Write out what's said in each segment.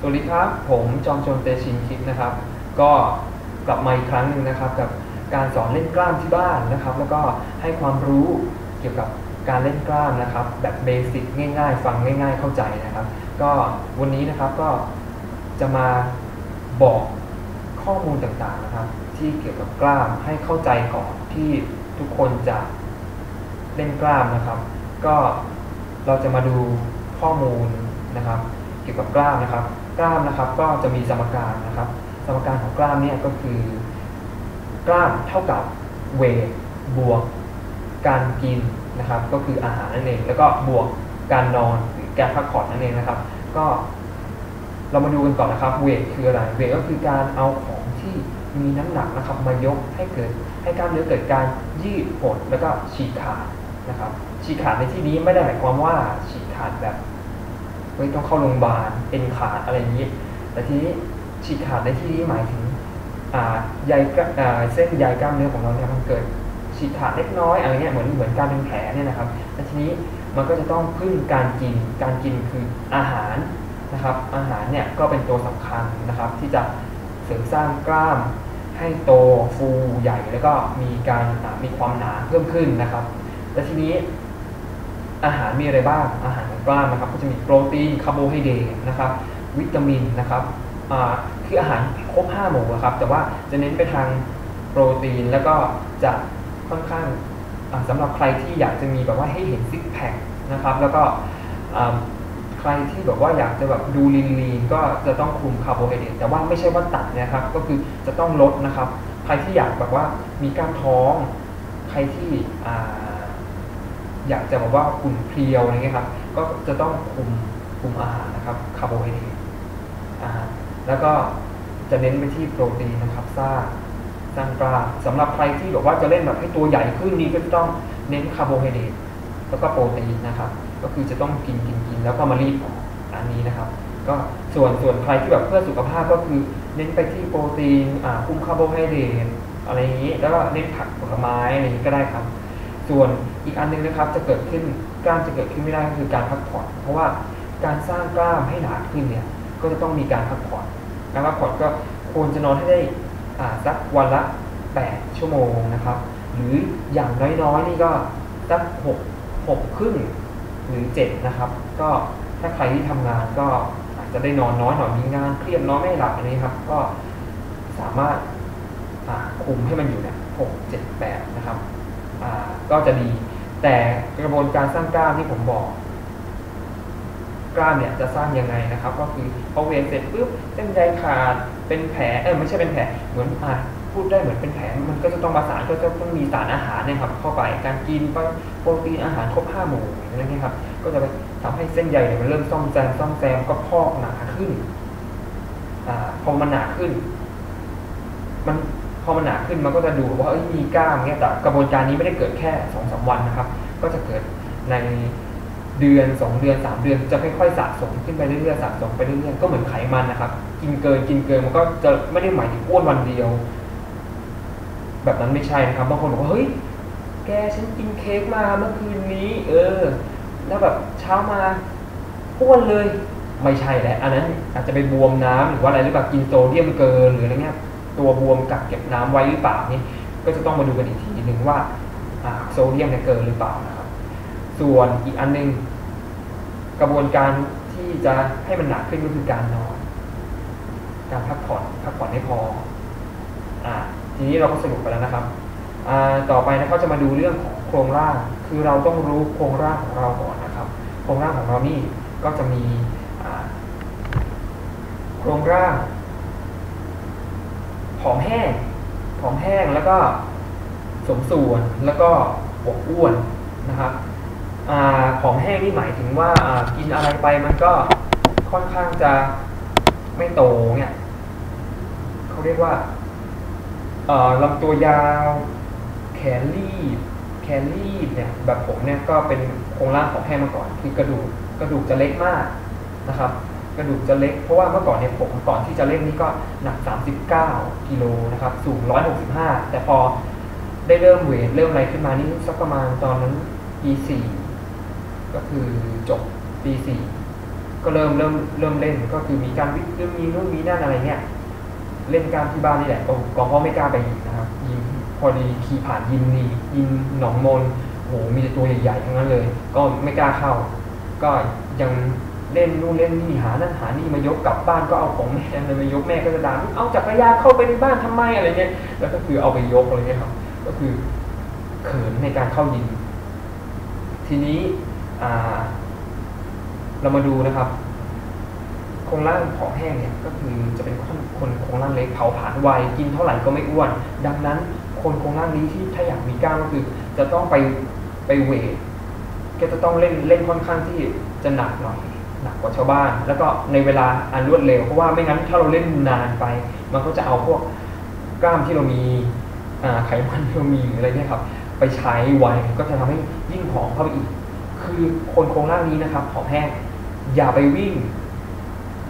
สวัสดีครับ ผมจอมชนเตชินคิดนะครับ ก็กลับมาอีกครั้งหนึ่งนะครับ กับการสอนเล่นกล้ามที่บ้านนะครับ แล้วก็ให้ความรู้เกี่ยวกับการเล่นกล้ามนะครับ แบบเบสิกง่าย ๆ ฟังง่าย ๆ เข้าใจนะครับ ก็วันนี้นะครับก็จะมาบอกข้อมูลต่างๆนะครับ ที่เกี่ยวกับกล้ามให้เข้าใจก่อนที่ทุกคนจะเล่นกล้ามนะครับ ก็เราจะมาดูข้อมูลนะครับ เกี่ยวกับกล้ามนะครับ กล้ามนะครับ ก็จะมีสมการนะครับ สมการของกล้ามเนี่ยก็คือกล้ามเท่ากับเวทบวกการกินนะครับ ก็คืออาหารนั่นเอง แล้วก็บวกการนอนหรือการพักผ่อนนั่นเองนะครับ ก็เรามาดูกันก่อนนะครับ เวทคืออะไร เวทก็คือการเอาของที่มีน้ำหนักนะครับมายกให้เกิดให้กล้ามเนื้อเกิดการยืดหดแล้วก็ฉีกขาดนะครับฉีกขาดในที่นี้ไม่ได้หมายความว่าฉีกขาดแบบ เฮ้ยต้องเข้าโรงพยาบาลเป็นขาดอะไรอย่างนี้ แต่ทีนี้ฉีกขาดในที่นี้หมายถึงอ่าใยกล้าอ่าเส้นใยกล้ามเนื้อของเราเนี่ยมันเกิดฉีกขาดเล็กน้อยอะไรเงี้ยเหมือนเหมือนการเป็นแผลเนี่ยนะครับแต่ทีนี้มันก็จะต้องพึ่งการกิน การกินคืออาหารนะครับ อาหารเนี่ยก็เป็นตัวสำคัญนะครับ ที่จะเสริมสร้างกล้ามให้โตฟูใหญ่แล้วก็มีการมีความหนาเพิ่มขึ้นนะครับ และทีนี้ อาหารมีอะไรบ้าง อาหารของกล้ามนะครับ ก็จะมีโปรตีน คาร์โบไฮเดรตนะครับ วิตามินนะครับคืออาหารครบ5หมู่ครับ แต่ว่าจะเน้นไปทางโปรตีน แล้วก็จะค่อนข้างอ่าสำหรับใครที่อยากจะมีแบบว่าให้เห็นซิกแพคนะครับ แล้วก็ใครที่แบบว่าอยากจะแบบดูลีนลีนก็จะต้องคุมคาร์โบไฮเดรตแต่ว่าไม่ใช่ว่าตัดนะครับ ก็คือจะต้องลดนะครับ ใครที่อยากแบบว่ามีกล้ามท้อง ใครที่อ่า อยากจะแบบว่าหุ่นเพรียวอะไรเงี้ยครับ ก็จะต้องคุมคุมอาหารนะครับคาร์โบไฮเดรตอาหารแล้วก็จะเน้นไปที่โปรตีนนะครับสร้างสร้างกล้าสำหรับใครที่แบบว่าจะเล่นแบบให้ตัวใหญ่ขึ้นนี้ก็จะต้องเน้นคาร์โบไฮเดรตแล้วก็โปรตีนนะครับ ก็คือจะต้องกินกินกินแล้วก็มารีดอันนี้นะครับ ก็ส่วนส่วนใครที่แบบเพื่อสุขภาพก็คือเน้นไปที่โปรตีนอ่าคุมคาร์โบไฮเดรตอะไรอย่างนี้ แล้วก็เน้นผักผลไม้อะไรอย่างนี้ก็ได้ครับ ส่วนอีกอันหนึงนะครับจะเกิดขึ้นกล้ามจะเกิดขึ้นไม่ได้ก็คือการพักผ่อน เพราะว่าการสร้างกล้ามให้หนาขึ้นเนี่ยก็จะต้องมีการพักผ่อนการพักผ่อนก็ควรจะนอนให้ได้สักวันละ 8 ชั่วโมงนะครับ หรืออย่างน้อยๆนี่ก็สัก6 6ครึ่งหรือ 7 นะครับ ก็ถ้าใครที่ทำงานก็อาจจะได้นอนน้อยหน่อยมีงานเครียดนอนไม่หลับอันนี้ครับ ก็สามารถคุมให้มันอยู่เนี่ย6 7 8นะครับ ก็จะดี แต่กระบวนการสร้างกล้ามที่ผมบอก กล้ามเนี่ยจะสร้างยังไงนะครับ ก็คือพอเวทเสร็จปุ๊บเส้นใยขาดเป็นแผลเออไม่ใช่เป็นแผลเหมือนอะพูดได้เหมือนเป็นแผลมันก็จะต้องประสานก็จะต้องมีสารอาหารเนยครับ เข้าไปการกินโปรตีนอาหารครบห้าหมู่อะไรเงี้ยครับ ก็จะไปทำให้เส้นใยเนี่ยมันเริ่มซ่อมแซมซ่อมแซมก็พอกหนาขึ้นอ่าพอมันหนาขึ้น มัน อมันหนาขึ้นมันก็จะดูว่าเอ้ยมีกล้ามเงี้ยแต่กระบวนการนี้ไม่ได้เกิดแค่สองสามวันนะครับ ก็จะเกิดในเดือนสองเดือนสามเดือนจะค่อยๆสะสมขึ้นไปเรื่อยๆสะสมไปเรื่อยๆก็เหมือนไขมันนะครับ กินเกินกินเกินมันก็จะไม่ได้หมายถึงอ้วนวันเดียว แบบนั้นไม่ใช่นะครับบางคนบอกว่าเฮ้ยแกฉันกินเค้กมาเมื่อคืนนี้ เออ แล้วแบบเช้ามาอ้วนเลยไม่ใช่แหละอันนั้นอาจจะไปบวมน้ำหรือว่าอะไรหรือเปล่ากินโซเดียมเกินหรืออะไรเงี้ย ตัวบวมกักเก็บน้ำไว้หรือเปล่านี่ก็จะต้องมาดูกันอีกทีนึงว่าโซเดียมเนี่ยเกินหรือเปล่านะครับ ส่วนอีกอันหนึง กระบวนการที่จะให้มันหนักขึ้นก็คือการนอน การพักผ่อนพักผ่อนให้พออ่าทีนี้เราก็สรุปไปแล้วนะครับอ่าต่อไปนะเขาจะมาดูเรื่องของโครงร่าง คือเราต้องรู้โครงร่างของเราก่อนนะครับ โครงร่างของเรานี่ก็จะมีโครงร่าง ผอมแห้งผอมแห้งแล้วก็สมส่วนแล้วก็อวบอ้วนนะครับอผอมแห้งนี่หมายถึงว่ากินอะไรไปมันก็ค่อนข้างจะไม่โตเนี่ยเขาเรียกว่าลำตัวยาว แขนรีบ แขนรีบเนี่ยแบบผมเนี่ยก็เป็นโครงร่างผอมแห้งมาก่อน คือกระดูกกระดูกจะเล็กมากนะครับ กระดูกจะเล็ก เพราะว่าเมื่อก่อนเนี่ยผมก่อนที่จะเล่นนี่ก็หนัก 39 กิโลนะครับ สูง 165 แต่พอได้เริ่มเวทเริ่มอะไรขึ้นมานี่สักประมาณตอนนั้นปี4ก็คือจบปี4ก็ก็เริ่มเริ่มเริ่มเล่นก็คือมีการวิ่งเริ่มมีนู่นมีนั่นอะไรเงี้ยเล่นกามที่บ้านนี่แหละโอ้กองพ่อไม่กล้าไปยิงนะครับยิงพอดีขี่ผ่านยิมนียิมหนองมนโหมีแต่ตัวใหญ่ๆทั้งนั้นเลย ก็ไม่กล้าเข้า ก็ยัง เล่นนู่นเล่นนี่หานั่นหานี่มายกกลับบ้านก็เอาของแม่อะไรมายกแม่ก็จะด่าเอาจักรยานเข้าไปในบ้านทำไมอะไรเงี้ยแล้วก็คือเอาไปยกอะไรเงี้ยครับ ก็คือเขินในการเข้ายิมทีนี้เรามาดูนะครับโครงร่างผอมแห้งเนี่ยก็คือจะเป็นคนคนโครงร่างเล็กเผาผลาญไวกินเท่าไหร่ก็ไม่อ้วน ดังนั้นคนโครงร่างนี้ที่ถ้าอยากมีกล้ามก็คือ จะต้องไปไปเวทก็จะต้องเล่นเล่นค่อนข้างที่จะหนักหน่อย หนักกว่าชาวบ้าน แล้วก็ในเวลาอันรวดเร็วเพราะว่าไม่งั้นถ้าเราเล่นนานไป มันก็จะเอาพวกกล้ามที่เรามีไขมันที่เรามีหรืออะไรเนี่ยครับ ไปใช้ไวก็จะทำให้ยิ่งผอมเข้าไปอีก คือคนโครงร่างนี้นะครับผอมแห้งอย่าไปวิ่ง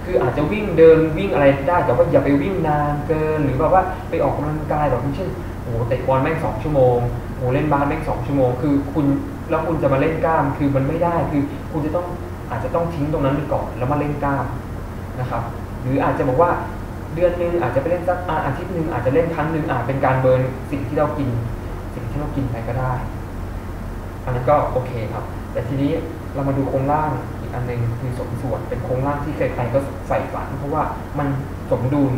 คืออาจจะวิ่งเดินวิ่งอะไรได้แต่ว่าอย่าไปวิ่งนานเกิน หรือแบบว่าไปออกกำลังกายแบบเช่นโอ้เตะบอลแม่งสองชั่วโมงโอ้เล่นบาสแม่งสองชั่วโมง คือคุณแล้วคุณจะมาเล่นกล้ามคือมันไม่ได้คือคุณจะต้อง อาจจะต้องทิ้งตรงนั้นไปก่อนแล้วมาเล่นกล้ามนะครับ หรืออาจจะบอกว่าเดือนหนึงอาจจะไปเล่นสักอาทิตย์หนึ่งอาจจะเล่นครั้งหนึ่งอาจเป็นการเบิร์นสิ่งที่เรากิน สิ่งที่เรากินไปก็ได้ อันนั้นก็โอเคครับ แต่ทีนี้เรามาดูโครงร่างอีกอันหนึ่งคือสมส่วนเป็นโครงร่างที่ใครๆก็ใฝ่ฝันเพราะว่ามันสมดุล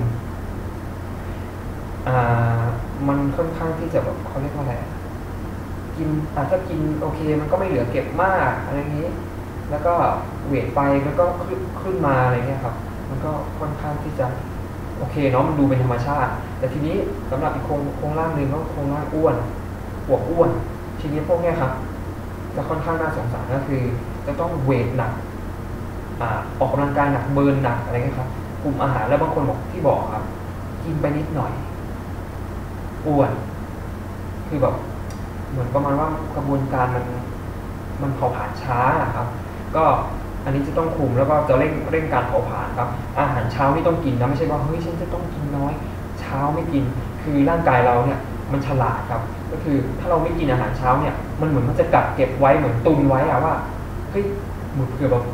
มันค่อนข้างที่จะแบบเขาเรียกว่าอะไรกินอาจจะกินโอเค มันก็ไม่เหลือเก็บมากอะไรอย่างนี้ แล้วก็เวทไปมันก็ขึ้นขึ้นมาอะไรเงี้ยครับ มันก็ค่อนข้างที่จะโอเคเนาะมันดูเป็นธรรมชาติ แต่ทีนี้สำหรับอีกโครงโครงร่างหนึ่งก็โครงร่างอ้วนหัวอ้วน ทีนี้พวกเนี้ยครับจะค่อนข้างน่าสงสารก็คือ จะต้องเวทหนักออกกำลังกายหนักเบิร์นหนักอะไรเงี้ยครับกลุ่มอาหารแล้วบางคนบอกที่บอกครับ กินไปนิดหน่อยอ้วน คือแบบเหมือนประมาณว่ากระบวนการมันมันเผาผลาญช้าครับ ก็อันนี้จะต้องคุมแล้วก็จะเร่งเร่งการเผาผลาญครับ อาหารเช้านี่ต้องกินนะไม่ใช่ว่าเฮ้ยฉันจะต้องกินน้อย เช้าไม่กิน คือร่างกายเราเนี่ยมันฉลาดครับ ก็คือถ้าเราไม่กินอาหารเช้าเนี่ย มันเหมือนมันจะกักเก็บไว้เหมือนตุนไว้อะว่าเฮ้ยเหมือนเผื่อแบบ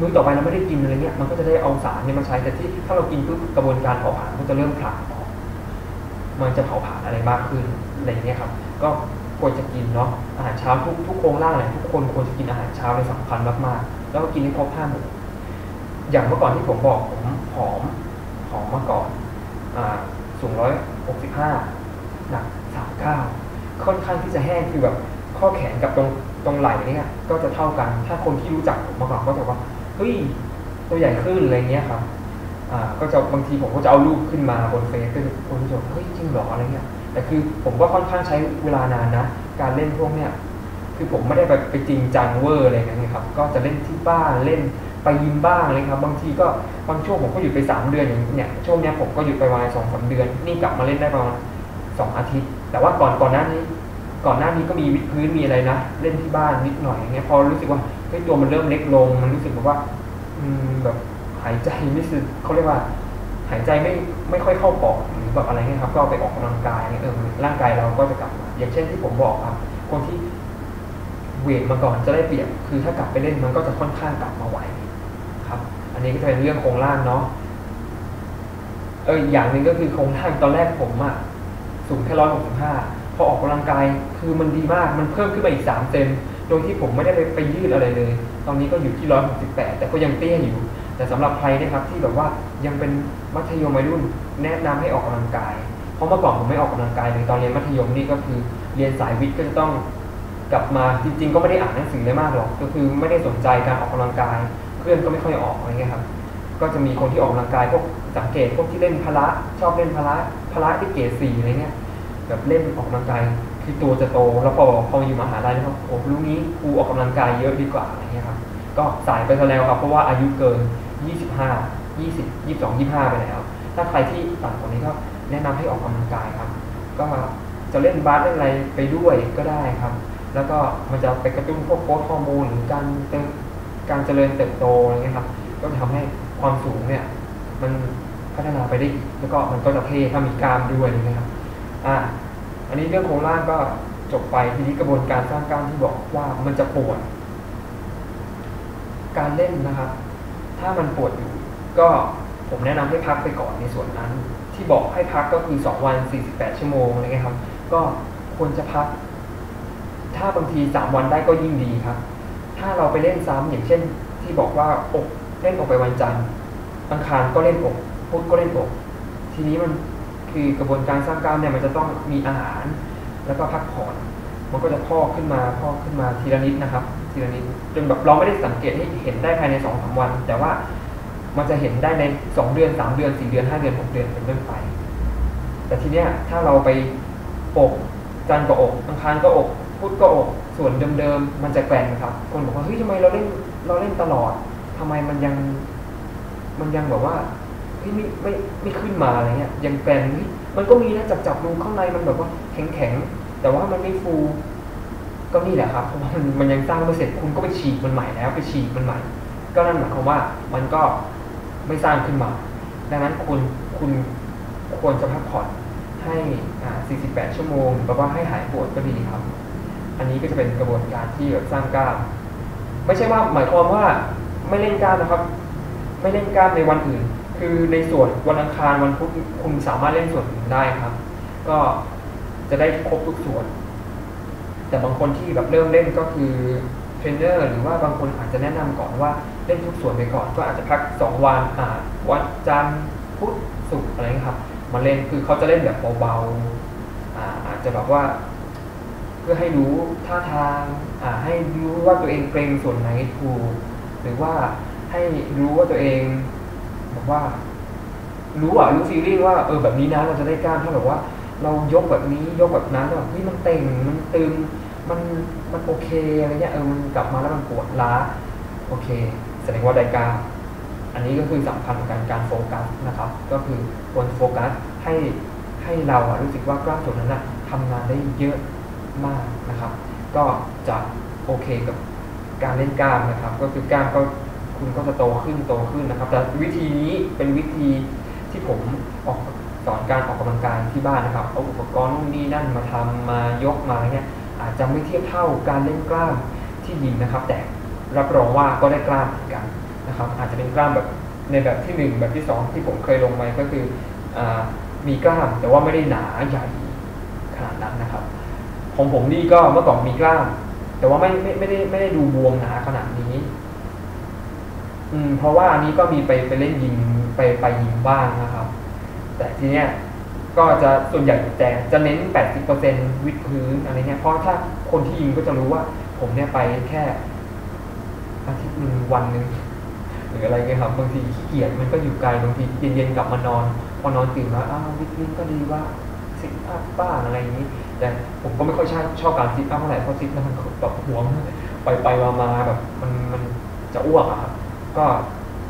มื้อต่อไปเราไม่ได้กินอะไรเงี้ยมันก็จะได้เอาสารเนี่ยมาใช้แต่ที่ถ้าเรากินปุ๊บกระบวนการเผาผลาญมันจะเริ่มผลาญมันจะเผาผลาญอะไรมากขึ้นอะไรเงี้ยครับ ก็ ควรจะกินเนาะอาหารเช้าทุกทุกโครงร่างเลยทุกคนควรจะกินอาหารเช้าเลยสำคัญมากๆ แล้วก็กินให้ครบห้าหมู่อย่างเมื่อก่อนที่ผมบอกผมผอมผอมมาก่อนอ่าสูงร้อยหกสิบห้าหนักสามเก้าค่อนข้างที่จะแห้งคือแบบข้อแขนกับตรงตรงไหล่เนี่ยก็จะเท่ากัน ถ้าคนที่รู้จักผมมาก่อนก็จะว่าเฮ้ยตัวใหญ่ขึ้นอะไรเงี้ยครับ ก็จะบางทีผมก็จะเอารูปขึ้นมาบนเฟซก็คนจะบอกเฮ้ยจริงหรออะไรเงี้ยแต่คือผมก็ค่อนข้างใช้เวลานานนะ การเล่นพวกเนี้ยคือผมไม่ได้ไปไปจริงจังเวอร์อะไรเงี้ยครับ ก็จะเล่นที่บ้านเล่นไปยิมบ้างเลยครับ บางทีก็บางช่วงผมก็หยุดไปสามเดือนอย่างเนี่ยช่วงเนี้ยผมก็หยุดไปประมาสองสาเดือน นี่กลับมาเล่นได้ประมาณสองอาทิตย์ แต่ว่าก่อนก่อนหน้านี้ ก่อนหน้านี้ก็มีวิดพื้นมีอะไรนะเล่นที่บ้านนิดหน่อยอย่างเงี้ยพอรู้สึกว่าเฮ้ยตัวมันเริ่มเล็กลง มันรู้สึกแบบว่า อืมแบบ หายใจไม่สึกเขาเรียกว่า หายใจไม่ไม่ค่อยเข้าปอดหรือแบบอะไรเงี้ยครับก็ไปออกกำลังกายเนี่ยเออร่างกายเราก็จะกลับมาอย่างเช่นที่ผมบอกครับ คนที่เวทมาก่อนจะได้เปรียบคือถ้ากลับไปเล่นมันก็จะค่อนข้างกลับมาไหวครับ อันนี้ก็จะเป็นเรื่องโครงร่างเนาะเอออย่างหนึ่งก็คือโครงร่างตอนแรกผมอะสูงแค่ร้อยหกสิบห้าพอออกกำลังกายคือมันดีมากมันเพิ่มขึ้นมาอีกสามเซนโดยที่ผมไม่ได้ไปไปยืดอะไรเลย ตอนนี้ก็อยู่ที่ร้อยหกสิบแปดแต่ก็ยังเตี้ยอยู่ แต่สำหรับใครนะครับที่แบบว่ายังเป็นมัธยมวัยรุ่นแนะนำให้ออกกำลังกาย เพราะเมื่อก่อนผมไม่ออกกำลังกายเลยตอนเรียนมัธยมนี่ก็คือเรียนสายวิทย์ก็จะต้องกลับมาจริง ๆ ก็ไม่ได้อ่านหนังสือเลยมากหรอก ก็คือไม่ได้สนใจการออกกำลังกาย เพื่อนก็ไม่ค่อยออกอะไรเงี้ยครับ ก็จะมีคนที่ออกกำลังกายพวกสังเกตพวกที่เล่นพละชอบเล่นพละพละที่เกรดสี่อะไรเงี้ยแบบเล่นออกกำลังกายคือตัวจะโตแล้วพอพออยู่มหาลัยนะครับโอ้รู้นี้กูออกกำลังกายเยอะดีกว่าอะไรเงี้ยครับก็สายไปซะแล้วครับเพราะว่าอายุเกิน 25 20 22 25ไปแล้ว ถ้าใครที่ต่ำกว่านี้ก็แนะนำให้ออกกำลังกายครับ ก็จะเล่นบาสเล่นอะไรไปด้วยก็ได้ครับ แล้วก็มันจะไปกระตุ้นพวกโค้ฮอร์โมนหรือการเติมการเจริญเติบโตอะไรเงี้ยครับ ก็ทำให้ความสูงเนี่ยมันพัฒนาไปได้อีกแล้วก็มันก็จะเท่ถ้ามีกล้ามด้วยนะครับ อ่า อันนี้เรื่องโครงร่างก็จบไปทีนี้กระบวนการสร้างกล้ามที่บอกว่ามันจะปวด การเล่นนะครับ ถ้ามันปวดอยู่ก็ผมแนะนำให้พักไปก่อนในส่วนนั้น ที่บอกให้พักก็คือ 2 วัน 48 ชั่วโมงอะไรเงี้ยครับ ก็ควรจะพัก ถ้าบางที 3 วันได้ก็ยิ่งดีครับ ถ้าเราไปเล่นซ้ำอย่างเช่น ที่บอกว่าอกเล่นอกไปวันจันทร์อังคารก็เล่นอกพุธก็เล่นอก ทีนี้มันคือกระบวนการสร้างกล้ามเนี่ยมันจะต้องมีอาหาร แล้วก็พักผ่อน มันก็จะพอกขึ้นมาพอกขึ้นมาทีละนิดนะครับ ทีละนิดจนแบบเราไม่ได้สังเกตให้เห็นได้ภายในสองสามวัน แต่ว่ามันจะเห็นได้ในสองเดือนสามเดือนสี่เดือนห้าเดือนหกเดือนเป็นต้นไป แต่ทีเนี้ยถ้าเราไปอกจันก็อกอังคารก็อกพุธก็อกส่วนเดิมๆมันจะแกว่งครับ คนบอกว่าเฮ้ยทำไมเราเล่นเราเล่นตลอดทำไมมันยัง มันยังแบบว่าเฮ้ยไม่ไม่ไม่ขึ้นมาอะไรเงี้ยยังแกว่งเฮ้ยมันก็มีนะจับจับดูข้างในมันแบบว่าแข็งแข็งแต่ว่ามันไม่ฟู ก็นี่แหละครับเพราะว่ามันมันยังสร้างไม่เสร็จคุณก็ไปฉีกมันใหม่แล้วไปฉีกมันใหม่ ก็นั่นหมายความว่ามันก็ไม่สร้างขึ้นมา ดังนั้นคุณคุณควรจะพักผ่อนให้ 48 ชั่วโมงหรือว่าให้หายปวดก็ดีครับ อันนี้ก็จะเป็นกระบวนการที่แบบสร้างกล้าม ไม่ใช่ว่าหมายความว่าไม่เล่นกล้ามนะครับ ไม่เล่นกล้ามในวันอื่น คือในส่วนวันอังคารวันพุธคุณสามารถเล่นส่วนอื่นได้ครับ ก็จะได้ครบทุกส่วน แต่บางคนที่แบบเริ่มเล่นก็คือเทรนเนอร์หรือว่าบางคนอาจจะแนะนำก่อนว่าเล่นทุกส่วนไปก่อน ก็อาจจะพัก 2 วันอ่าวันจันทร์พุธศุกร์อะไรเงี้ยครับมาเล่นคือเขาจะเล่นแบบเบาๆอ่าอาจจะแบบว่า เพื่อให้รู้ท่าทางอ่าให้รู้ว่าตัวเองเกรงส่วนไหนถูกหรือว่าให้รู้ว่าตัวเองแบบว่า รู้อะรู้ฟีลลิ่งว่าเออแบบนี้นะเราจะได้กล้ามถ้าแบบว่า เรายกแบบนี้ยกแบบนั้นแบบเฮ้มันเต่งมันตึง มันมันโอเคอะไรเงี้ยเออมันกลับมาแล้วมันปวดล้า โอเค แสดงว่าได้กล้าอันนี้ก็คือสำคัญของการการโฟกัสนะครับ ก็คือควรโฟกัสให้ให้เราอะรู้สึกว่ากล้ามส่วนนั้นอะทำงานได้เยอะมากนะครับ ก็จะโอเคกับการเล่นกล้ามนะครับ ก็คือกล้ามก็คุณก็จะโตขึ้นโตขึ้นนะครับ แต่วิธีนี้เป็นวิธีที่ผมออกสอนการออกกำลังกายที่บ้านนะครับเอาอุปกรณ์นู่นนี่นั่นมาทำมายกมาอะไรเงี้ย อาจจะไม่เทียบเท่าการเล่นกล้ามที่ยิมนะครับ แต่รับรองว่าก็ได้กล้ามเหมือนกันนะครับ อาจจะเป็นกล้ามแบบในแบบที่หนึ่งแบบที่สองที่ผมเคยลงไปก็คืออมีกล้ามแต่ว่าไม่ได้หนาใหญ่ขนาดนั้นนะครับ ของผมนี่ก็เมื่อก่อนมีกล้าม แต่ว่าไม่ไม่ไม่ได้ไม่ได้ดูบวมหนาขนาดนี้ อืม เพราะว่าอันนี้ก็มีไปไปเล่นยิมไปไปยิมบ้างนะครับ แต่ทีเนี้ย ก็จะส่วนใหญ่แต่จะเน้น 80%วิดพื้นอะไรเงี้ยเพราะถ้าคนที่ยิมก็จะรู้ว่า ผมเนี่ยไปแค่อาทิตย์หนึ่งวันหนึ่งหรืออะไรเงี้ยครับบางทีขี้เกียจมันก็อยู่ไกลบางทีเย็นๆกลับมานอนพอนอนตื่นมาอ้าววิดพื้นก็ดีว่าซิทอัพบ้างอะไรอย่างนี้ แต่ผมก็ไม่ค่อยชอบชอบการซิทอัพเท่าไหร่เพราะซิทแล้วมันแบบหัวมันไปไปมามาแบบมันมันจะอ้วกอะครับก็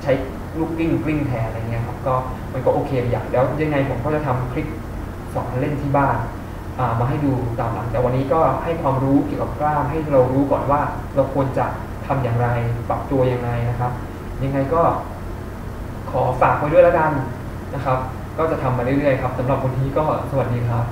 ใช้ ลูกกลิ้งกลิ้งแทนอะไรเงี้ยครับก็มันก็โอเคอย่างแล้วยังไงผมก็จะทำคลิปสอนเล่นที่บ้านมาให้ดูตามหลัง แต่วันนี้ก็ให้ความรู้เกี่ยวกับกล้ามให้เรารู้ก่อนว่าเราควรจะทำอย่างไรปรับตัวยังไงนะครับ ยังไงก็ขอฝากไว้ด้วยแล้วกันนะครับ ก็จะทำมาเรื่อยๆครับสำหรับวันนี้ก็สวัสดีครับ